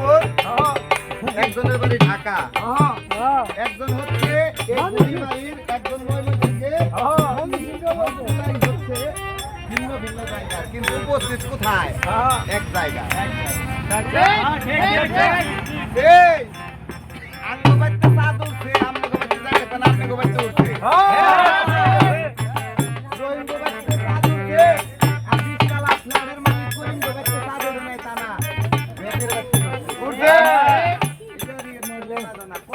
রংপুর একজনের বাড়ি ঢাকা। একজন হচ্ছে একজন মহিলা থেকে ভিন্ন ভিন্ন কিন্তু উপস্থিত কোথায়? এক জায়গা। এক জায়গা tardes.